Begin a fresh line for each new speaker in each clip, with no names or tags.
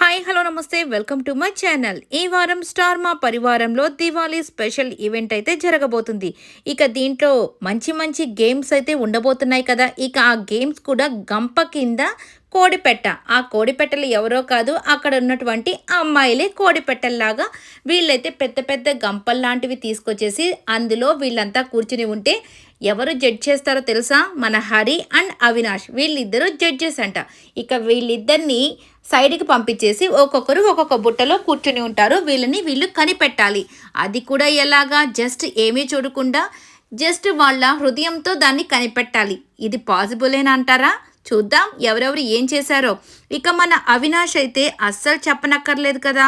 Hi hello నమస్తే. Welcome to my channel. ఈ వారం స్టార్ మా పరివారంలో దివాళీ స్పెషల్ ఈవెంట్ అయితే జరగబోతుంది. ఇక దీంట్లో మంచి మంచి గేమ్స్ అయితే ఉండబోతున్నాయి కదా. ఇక ఆ గేమ్స్ కూడా గంప కింద కోడిపెట్ట. ఆ కోడిపెట్టలు ఎవరో కాదు అక్కడ ఉన్నటువంటి అమ్మాయిలే కోడిపెట్టల్లాగా వీళ్ళైతే పెద్ద పెద్ద గంపల్ లాంటివి తీసుకొచ్చేసి అందులో వీళ్ళంతా కూర్చుని ఉంటే ఎవరు జడ్జ్ చేస్తారో తెలుసా? మన హరి అండ్ అవినాష్. వీళ్ళిద్దరూ జడ్జెస్ అంట. ఇక వీళ్ళిద్దరిని సైడ్కి పంపించేసి ఒక్కొక్కరు ఒక్కొక్క బుట్టలో కూర్చుని ఉంటారు. వీళ్ళని వీళ్ళు కనిపెట్టాలి. అది కూడా ఎలాగా? జస్ట్ ఏమీ చూడకుండా జస్ట్ వాళ్ళ హృదయంతో దాన్ని కనిపెట్టాలి. ఇది పాసిబులేనా అంటారా? చూద్దాం ఎవరెవరు ఏం చేశారో. ఇక మన అవినాష్ అయితే అస్సలు చెప్పనక్కర్లేదు కదా.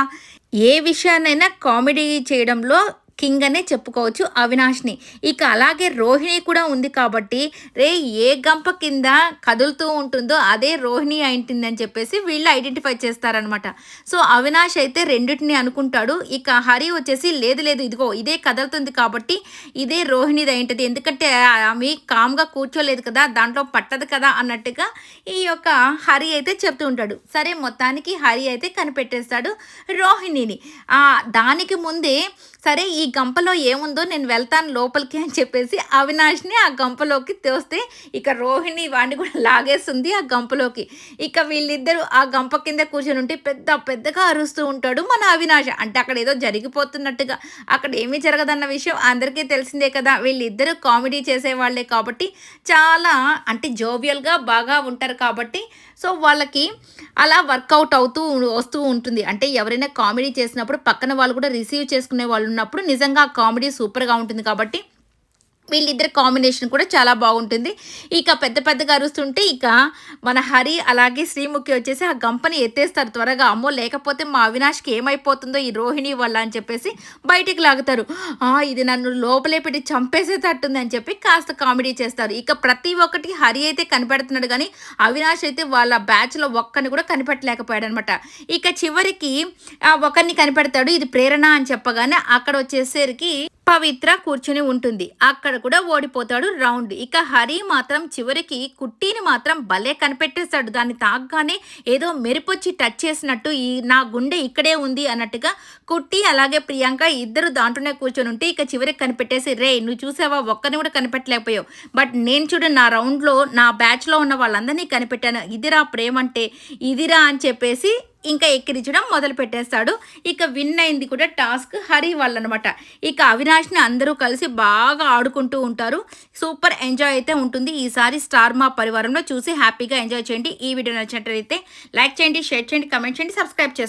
ఏ విషయాన్నైనా కామెడీ చేయడంలో కింగ్ అనే చెప్పుకోవచ్చు అవినాష్ని. ఇక అలాగే రోహిణి కూడా ఉంది కాబట్టి రే ఏ గంప కింద కదులుతూ ఉంటుందో అదే రోహిణి అయింటుందని చెప్పేసి వీళ్ళు ఐడెంటిఫై చేస్తారనమాట సో అవినాష్ అయితే రెండింటిని అనుకుంటాడు. ఇక హరి వచ్చేసి లేదు లేదు ఇదిగో ఇదే కదులుతుంది కాబట్టి ఇదే రోహిణిది అయింటుంది. ఎందుకంటే ఆమె కామ్గా కూర్చోలేదు కదా దాంట్లో పట్టదు కదా అన్నట్టుగా ఈ యొక్క హరి అయితే చెప్తూ ఉంటాడు. సరే మొత్తానికి హరి అయితే కనిపెట్టేస్తాడు రోహిణిని. దానికి ముందే సరే ఈ గంపలో ఏముందో నేను వెళ్తాను లోపలికి అని చెప్పేసి అవినాష్ని ఆ గంపలోకి తోస్తే ఇక రోహిణి వాడిని కూడా లాగేస్తుంది ఆ గంపలోకి. ఇక వీళ్ళిద్దరూ ఆ గంప కింద కూర్చొని ఉంటే పెద్ద పెద్దగా అరుస్తూ ఉంటాడు మన అవినాష్. అంటే అక్కడ ఏదో జరిగిపోతున్నట్టుగా. అక్కడ ఏమీ జరగదన్న విషయం అందరికీ తెలిసిందే కదా. వీళ్ళిద్దరూ కామెడీ చేసేవాళ్ళే కాబట్టి చాలా అంటే జోవియల్గా బాగా ఉంటారు కాబట్టి. సో వాళ్ళకి అలా వర్కౌట్ అవుతూ వస్తూ ఉంటుంది. అంటే ఎవరైనా కామెడీ చేసినప్పుడు పక్కన వాళ్ళు కూడా రిసీవ్ చేసుకునే వాళ్ళు ఉన్నప్పుడు నిజంగా కామెడీ సూపర్గా ఉంటుంది కాబట్టి వీళ్ళిద్దరి కాంబినేషన్ కూడా చాలా బాగుంటుంది. ఇక పెద్ద పెద్దగా అరుస్తుంటే ఇక మన హరి అలాగే శ్రీముఖి వచ్చేసి ఆ గంపని ఎత్తేస్తారు త్వరగా. అమ్మో లేకపోతే మా అవినాష్కి ఏమైపోతుందో ఈ రోహిణి వల్ల అని చెప్పేసి బయటికి లాగుతారు. ఇది నన్ను లోపలే పెట్టి చంపేసేటట్టుంది అని చెప్పి కాస్త కామెడీ చేస్తారు. ఇక ప్రతి ఒక్కటి హరి అయితే కనిపెడుతున్నాడు కానీ అవినాష్ అయితే వాళ్ళ బ్యాచ్లో ఒక్కరిని కూడా కనిపెట్టలేకపోయాడు అనమాట ఇక చివరికి ఒకరిని కనిపెడతాడు. ఇది ప్రేరణ అని చెప్పగానే అక్కడ వచ్చేసరికి పవిత్ర కూర్చుని ఉంటుంది. అక్కడ కూడా ఓడిపోతాడు రౌండ్. ఇక హరి మాత్రం చివరికి కుట్టిని మాత్రం భలే కనిపెట్టేస్తాడు దాన్ని తాగ్గానే ఏదో మెరుపొచ్చి టచ్ చేసినట్టు ఈ నా గుండె ఇక్కడే ఉంది అన్నట్టుగా కుట్టి అలాగే ప్రియాంక ఇద్దరు దాంట్లోనే కూర్చొని ఉంటే ఇక చివరికి కనిపెట్టేసి రే నువ్వు చూసావా? ఒక్కరిని కూడా కనిపెట్టలేకపోయావు. బట్ నేను చూడు నా రౌండ్లో నా బ్యాచ్లో ఉన్న వాళ్ళందరినీ కనిపెట్టాను. ఇదిరా ప్రేమంటే ఇదిరా అని చెప్పేసి ఇంకా ఎక్కిరించడం మొదలు పెట్టేస్తాడు. ఇక విన్ అయింది కూడా టాస్క్ హరి వాళ్ళనమాట. ఇక అవినాష్ని అందరూ కలిసి బాగా ఆడుకుంటూ ఉంటారు. సూపర్ ఎంజాయ్ అయితే ఉంటుంది. ఈసారి స్టార్ మా పరివారంలో చూసి హ్యాపీగా ఎంజాయ్ చేయండి. ఈ వీడియో నచ్చినట్లయితే లైక్ చేయండి షేర్ చేయండి కమెంట్ చేయండి సబ్స్క్రైబ్ చేసుకోండి